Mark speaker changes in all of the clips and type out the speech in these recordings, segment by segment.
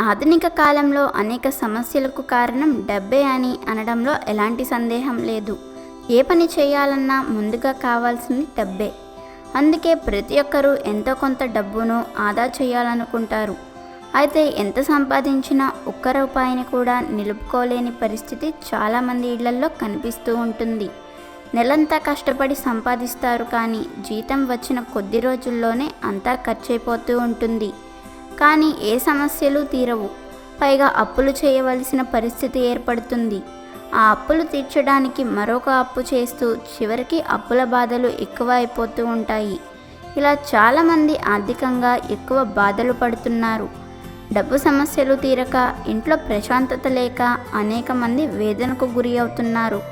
Speaker 1: ఆధునిక కాలంలో అనేక సమస్యలకు కారణం డబ్బే అని అనడంలో ఎలాంటి సందేహం లేదు. ఏ పని చేయాలన్నా ముందుగా కావాల్సింది డబ్బే. అందుకే ప్రతి ఒక్కరూ ఎంతో కొంత డబ్బును ఆదా చేయాలనుకుంటారు. అయితే ఎంత సంపాదించినా ఒక్క రూపాయిని కూడా నిలుపుకోలేని పరిస్థితి చాలామంది ఇళ్ళల్లో కనిపిస్తూ ఉంటుంది. నెలంతా కష్టపడి సంపాదిస్తారు కానీ జీతం వచ్చిన కొద్ది రోజుల్లోనే అంతా ఖర్చయిపోతూ ఉంటుంది. కానీ ఏ సమస్యలు తీరవు. పైగా అప్పులు చేయవలసిన పరిస్థితి ఏర్పడుతుంది. ఆ అప్పులు తీర్చడానికి మరొక అప్పు చేస్తూ చివరికి అప్పుల బాధలు ఎక్కువ అయిపోతూ ఉంటాయి. ఇలా చాలామంది ఆర్థికంగా ఎక్కువ బాధలు పడుతున్నారు. డబ్బు సమస్యలు తీరక ఇంట్లో ప్రశాంతత లేక అనేక మంది వేదనకు గురి అవుతున్నారు.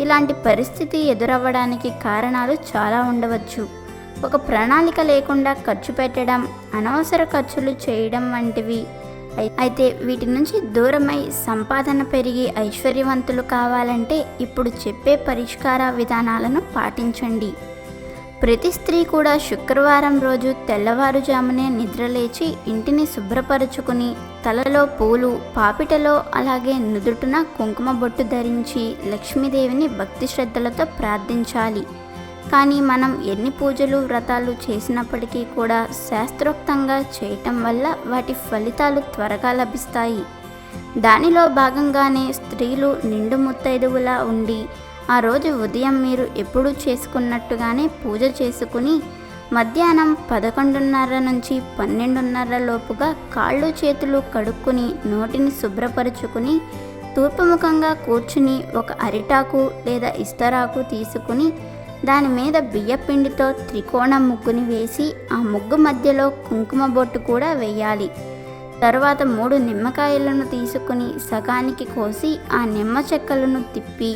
Speaker 1: ఇలాంటి పరిస్థితి ఎదురవ్వడానికి కారణాలు చాలా ఉండవచ్చు. ఒక ప్రణాళిక లేకుండా ఖర్చు పెట్టడం అనవసర ఖర్చులు చేయడం వంటివి. అయితే వీటి నుంచి దూరమై సంపాదన పెరిగి ఐశ్వర్యవంతులు కావాలంటే ఇప్పుడు చెప్పే పరిష్కార విధానాలను పాటించండి. ప్రతి స్త్రీ కూడా శుక్రవారం రోజు తెల్లవారుజామునే నిద్రలేచి ఇంటిని శుభ్రపరుచుకుని తలలో పూలు పాపిటలో అలాగే నుదుటున కుంకుమ బొట్టు ధరించి లక్ష్మీదేవిని భక్తి శ్రద్ధలతో ప్రార్థించాలి. కానీ మనం ఎన్ని పూజలు వ్రతాలు చేసినప్పటికీ కూడా శాస్త్రోక్తంగా చేయటం వల్ల వాటి ఫలితాలు త్వరగా లభిస్తాయి. దానిలో భాగంగానే స్త్రీలు నిండు ముత్తైదువులా ఉండి ఆ రోజు ఉదయం మీరు ఎప్పుడూ చేసుకున్నట్టుగానే పూజ చేసుకుని మధ్యాహ్నం పదకొండున్నర నుంచి పన్నెండున్నర లోపుగా కాళ్ళు చేతులు కడుక్కుని నోటిని శుభ్రపరుచుకుని తూర్పుముఖంగా కూర్చుని ఒక అరిటాకు లేదా ఇస్తరాకు తీసుకుని దాని మీద బియ్యపిండితో త్రికోణ ముగ్గుని వేసి ఆ ముగ్గు మధ్యలో కుంకుమ బొట్టు కూడా వేయాలి. తరువాత మూడు నిమ్మకాయలను తీసుకుని సగానికి కోసి ఆ నిమ్మ చెక్కలను తిప్పి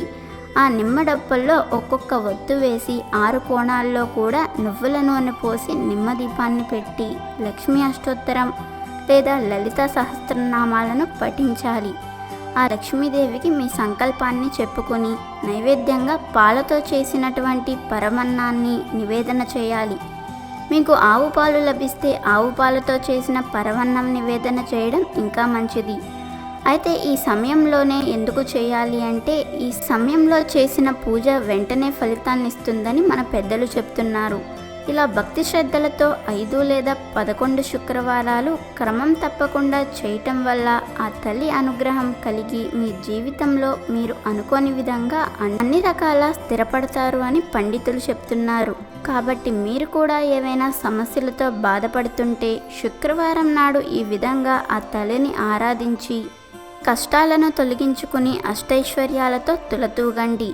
Speaker 1: ఆ నిమ్మ డప్పల్లో ఒక్కొక్క ఒత్తు వేసి ఆరు కోణాల్లో కూడా నువ్వుల నూనె పోసి నిమ్మ దీపాన్ని పెట్టి లక్ష్మీ అష్టోత్తరం లేదా లలిత సహస్రనామాలను పఠించాలి. ఆ లక్ష్మీదేవికి మీ సంకల్పాన్ని చెప్పుకొని నైవేద్యంగా పాలతో చేసినటువంటి పరమన్నాన్ని నివేదన చేయాలి. మీకు ఆవు పాలు లభిస్తే ఆవు పాలతో చేసిన పరవన్నం నివేదన చేయడం ఇంకా మంచిది. అయితే ఈ సమయంలోనే ఎందుకు చేయాలి అంటే ఈ సమయంలో చేసిన పూజ వెంటనే ఫలితాన్ని ఇస్తుందని మన పెద్దలు చెప్తున్నారు. ఇలా భక్తి శ్రద్ధలతో ఐదు లేదా పదకొండు శుక్రవారాలు క్రమం తప్పకుండా చేయటం వల్ల ఆ తల్లి అనుగ్రహం కలిగి మీ జీవితంలో మీరు అనుకోని విధంగా అన్ని రకాల స్థిరపడతారు అని పండితులు చెప్తున్నారు. కాబట్టి మీరు కూడా ఏవైనా సమస్యలతో బాధపడుతుంటే శుక్రవారం నాడు ఈ విధంగా ఆ తల్లిని ఆరాధించి కష్టాలను తొలగించుకుని అష్టైశ్వర్యాలతో తులతూగండి.